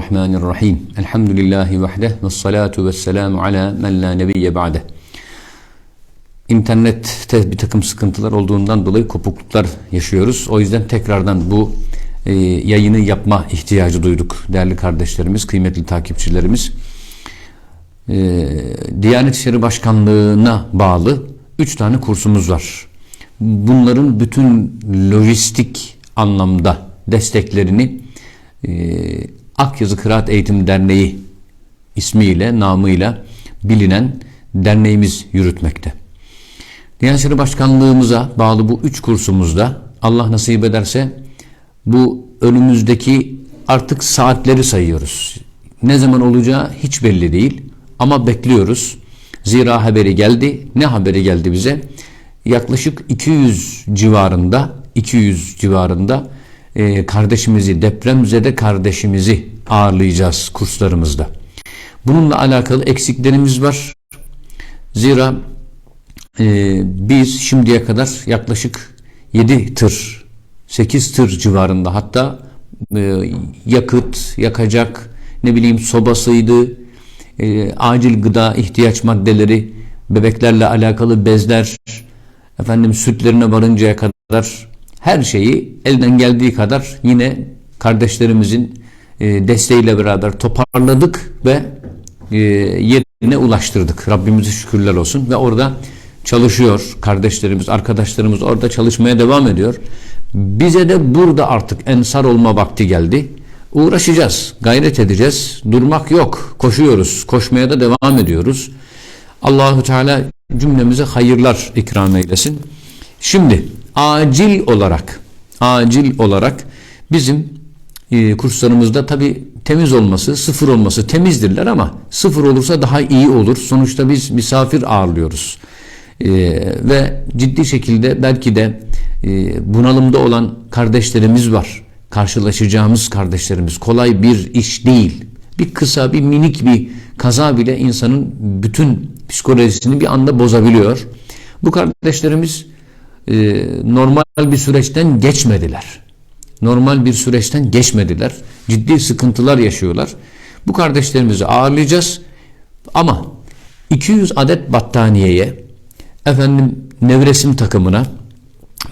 Bismillahirrahmanirrahim. Elhamdülillahi vahde ve salatu ve selamu ala men la nebiyye ba'de. İnternette bir takım sıkıntılar olduğundan dolayı kopukluklar yaşıyoruz. O yüzden tekrardan bu e, yayını yapma ihtiyacı duyduk değerli kardeşlerimiz, kıymetli takipçilerimiz. E, Diyanet İşleri Başkanlığı'na bağlı 3 tane kursumuz var. Bunların bütün lojistik anlamda desteklerini e, Akyazı Kıraat Eğitim Derneği ismiyle, namıyla bilinen derneğimiz yürütmekte. Diyanet İşleri Başkanlığımıza bağlı bu üç kursumuzda Allah nasip ederse bu önümüzdeki artık saatleri sayıyoruz. Ne zaman olacağı hiç belli değil ama bekliyoruz. Zira haberi geldi. Ne haberi geldi bize? Yaklaşık 200 civarında 200 civarında e, kardeşimizi depremzede kardeşimizi ağırlayacağız kurslarımızda. Bununla alakalı eksiklerimiz var. Zira e, biz şimdiye kadar yaklaşık 7 tır 8 tır civarında hatta e, yakıt yakacak ne bileyim sobasıydı e, acil gıda ihtiyaç maddeleri bebeklerle alakalı bezler efendim sütlerine varıncaya kadar her şeyi elden geldiği kadar yine kardeşlerimizin e, desteğiyle beraber toparladık ve e, yerine ulaştırdık. Rabbimize şükürler olsun ve orada çalışıyor kardeşlerimiz, arkadaşlarımız orada çalışmaya devam ediyor. Bize de burada artık ensar olma vakti geldi. Uğraşacağız, gayret edeceğiz. Durmak yok. Koşuyoruz. Koşmaya da devam ediyoruz. Allahu Teala cümlemize hayırlar ikram eylesin. Şimdi acil olarak acil olarak bizim e, kurslarımızda tabi temiz olması, sıfır olması temizdirler ama sıfır olursa daha iyi olur. Sonuçta biz misafir ağırlıyoruz. E, ve ciddi şekilde belki de e, bunalımda olan kardeşlerimiz var. Karşılaşacağımız kardeşlerimiz. Kolay bir iş değil. Bir kısa, bir minik bir kaza bile insanın bütün psikolojisini bir anda bozabiliyor. Bu kardeşlerimiz e, normal bir süreçten geçmediler. Normal bir süreçten geçmediler. Ciddi sıkıntılar yaşıyorlar. Bu kardeşlerimizi ağırlayacağız. Ama 200 adet battaniyeye efendim nevresim takımına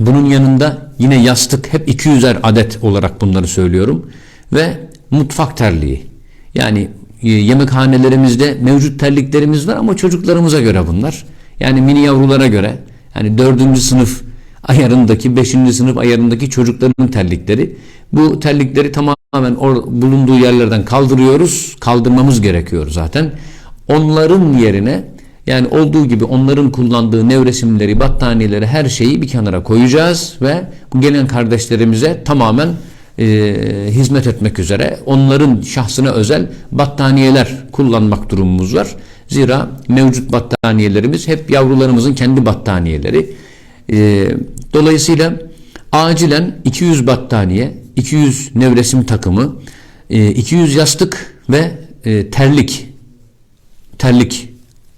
bunun yanında yine yastık hep 200'er adet olarak bunları söylüyorum ve mutfak terliği. Yani e, yemekhanelerimizde mevcut terliklerimiz var ama çocuklarımıza göre bunlar. Yani mini yavrulara göre yani dördüncü sınıf ayarındaki, beşinci sınıf ayarındaki çocukların terlikleri. Bu terlikleri tamamen or, bulunduğu yerlerden kaldırıyoruz. Kaldırmamız gerekiyor zaten. Onların yerine yani olduğu gibi onların kullandığı nevresimleri, battaniyeleri, her şeyi bir kenara koyacağız ve bu gelen kardeşlerimize tamamen e, hizmet etmek üzere onların şahsına özel battaniyeler kullanmak durumumuz var. Zira mevcut battaniyelerimiz hep yavrularımızın kendi battaniyeleri. E, dolayısıyla acilen 200 battaniye, 200 nevresim takımı, e, 200 yastık ve e, terlik, terlik,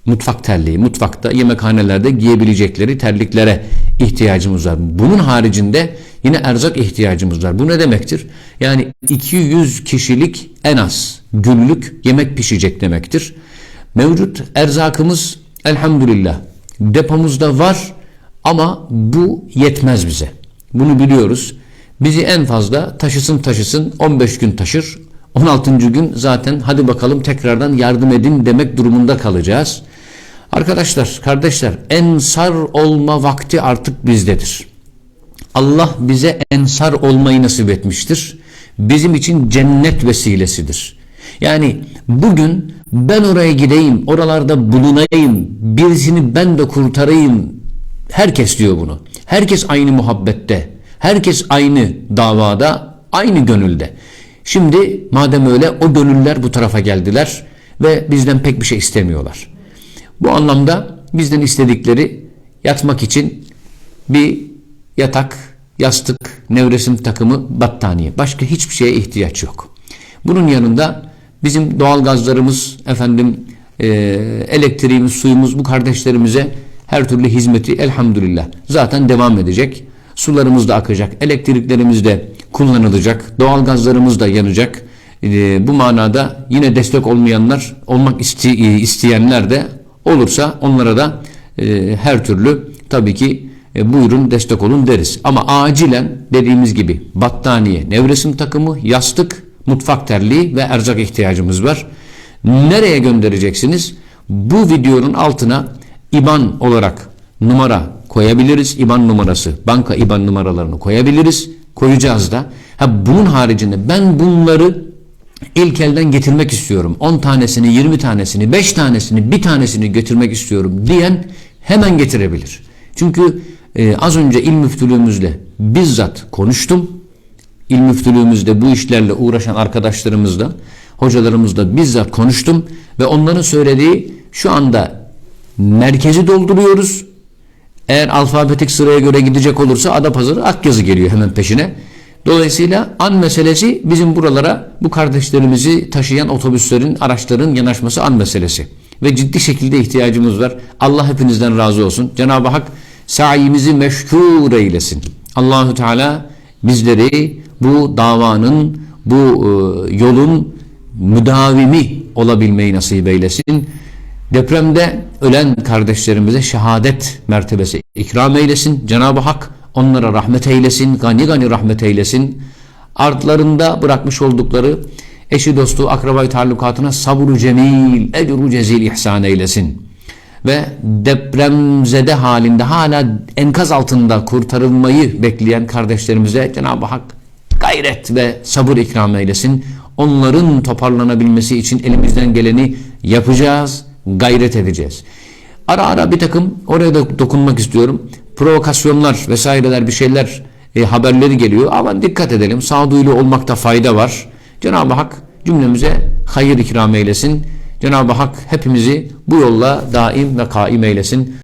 mutfak terliği, mutfakta, yemekhanelerde giyebilecekleri terliklere ihtiyacımız var. Bunun haricinde yine erzak ihtiyacımız var. Bu ne demektir? Yani 200 kişilik en az günlük yemek pişecek demektir. Mevcut erzakımız elhamdülillah depomuzda var ama bu yetmez bize. Bunu biliyoruz. Bizi en fazla taşısın taşısın 15 gün taşır. 16. gün zaten hadi bakalım tekrardan yardım edin demek durumunda kalacağız. Arkadaşlar, kardeşler ensar olma vakti artık bizdedir. Allah bize ensar olmayı nasip etmiştir. Bizim için cennet vesilesidir. Yani bugün ben oraya gideyim, oralarda bulunayım, birisini ben de kurtarayım. Herkes diyor bunu. Herkes aynı muhabbette. Herkes aynı davada, aynı gönülde. Şimdi madem öyle o gönüller bu tarafa geldiler ve bizden pek bir şey istemiyorlar. Bu anlamda bizden istedikleri yatmak için bir yatak, yastık, nevresim takımı, battaniye. Başka hiçbir şeye ihtiyaç yok. Bunun yanında bizim doğal gazlarımız, efendim e, elektriğimiz, suyumuz bu kardeşlerimize her türlü hizmeti elhamdülillah zaten devam edecek. Sularımız da akacak, elektriklerimiz de kullanılacak, doğal gazlarımız da yanacak. E, bu manada yine destek olmayanlar, olmak iste- e, isteyenler de olursa onlara da e, her türlü tabii ki e, buyurun destek olun deriz. Ama acilen dediğimiz gibi battaniye, nevresim takımı, yastık, mutfak terliği ve erzak ihtiyacımız var. Nereye göndereceksiniz? Bu videonun altına IBAN olarak numara koyabiliriz. IBAN numarası, banka IBAN numaralarını koyabiliriz. Koyacağız da. Ha bunun haricinde ben bunları ilk elden getirmek istiyorum. 10 tanesini, 20 tanesini, 5 tanesini, bir tanesini götürmek istiyorum diyen hemen getirebilir. Çünkü e, az önce il müftülüğümüzle bizzat konuştum. İl müftülüğümüzde bu işlerle uğraşan arkadaşlarımızla, hocalarımızla bizzat konuştum ve onların söylediği şu anda merkezi dolduruyoruz. Eğer alfabetik sıraya göre gidecek olursa Adapazarı Akyazı geliyor hemen peşine. Dolayısıyla an meselesi bizim buralara bu kardeşlerimizi taşıyan otobüslerin, araçların yanaşması an meselesi. Ve ciddi şekilde ihtiyacımız var. Allah hepinizden razı olsun. Cenab-ı Hak saimizi meşkur eylesin. Allahu Teala bizleri bu davanın, bu e, yolun müdavimi olabilmeyi nasip eylesin. Depremde ölen kardeşlerimize şehadet mertebesi ikram eylesin. Cenab-ı Hak onlara rahmet eylesin, gani gani rahmet eylesin. Artlarında bırakmış oldukları eşi dostu akrabayı talukatına sabru cemil, ecru cezil ihsan eylesin. Ve depremzede halinde hala enkaz altında kurtarılmayı bekleyen kardeşlerimize Cenab-ı Hak gayret ve sabır ikram eylesin. Onların toparlanabilmesi için elimizden geleni yapacağız, gayret edeceğiz. Ara ara bir takım oraya da dokunmak istiyorum. Provokasyonlar vesaireler bir şeyler e, haberleri geliyor. Ama dikkat edelim. Sağduyulu olmakta fayda var. Cenab-ı Hak cümlemize hayır ikram eylesin. Cenab-ı Hak hepimizi bu yolla daim ve kaim eylesin.